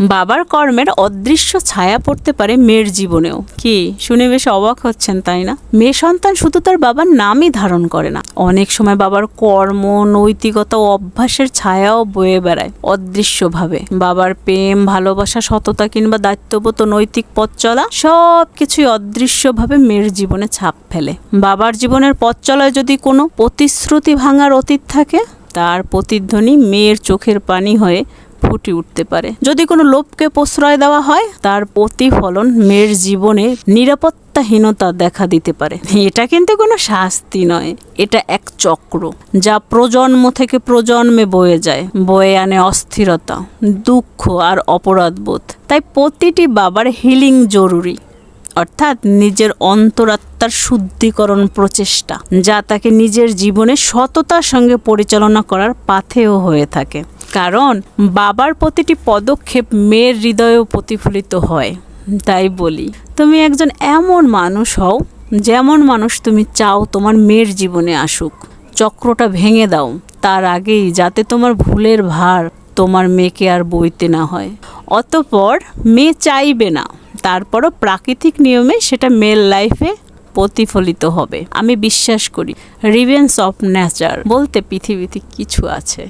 বাবার কর্মের অদৃশ্য ছায়া পড়তে পারে মেয়ের জীবনেও। কি? শুনে বেশ অবাক হচ্ছেন, তাই না? মেয়ে সন্তান শুধু তার বাবার নামই ধারণ করে না। অনেক সময় বাবার কর্ম, নৈতিকতা অভ্যাসের ছায়াও বয়ে বেড়ায় অদৃশ্যভাবে। বাবার প্রেম, ভালোবাসা, সততা কিংবা দায়িত্ববোধ নৈতিক পথ চলা সব কিছুই অদৃশ্যভাবে মেয়ের জীবনে ছাপ ফেলে। বাবার জীবনের পথ চলায় যদি কোনো প্রতিশ্রুতি ভাঙার অতীত থাকে তার প্রতিধ্বনি মেয়ের চোখের পানি হয়ে ফুটে উঠতে পারে। যদি কোনো লোভকে প্রশ্রয় দেওয়া হয়, তার প্রতিফলন মেয়ের জীবনে নিরাপত্তাহীনতা দেখা দিতে পারে। এটা কিন্তু কোনো শাস্তি নয়, এটা এক চক্র, যা প্রজন্ম থেকে প্রজন্মে বয়ে যায়। বয়ে আনে অস্থিরতা, দুঃখ আর অপরাধবোধ। তাই প্রতিটি বাবার হিলিং জরুরি। অর্থাৎ নিজের অন্তরাত্মার শুদ্ধিকরণ প্রচেষ্টা, যা তাকে নিজের জীবনে সততার সঙ্গে পরিচালনা করার পাথেও হয়ে থাকে। কারণ, বাবার প্রতিটি পদক্ষেপ মেয়ের হৃদয়েও প্রতিফলিত হয়, তাই বলি। তুমি একজন এমন মানুষ হও, যেমন মানুষ তুমি চাও তোমার মেয়ের জীবনে আসুক। চক্রটা ভেঙে দাও, তার আগেই যাতে তোমার ভুলের ভার তোমার মেয়েকে আর বইতে না হয়। অতপর মেয়ে চাইবে না। তারপরও প্রাকৃতিক নিয়মে সেটা মেল লাইফে প্রতিফলিত হবে। আমি বিশ্বাস করি রিভেন্স অফ ন্যাচার বলতে পৃথিবীতে কিছু আছে।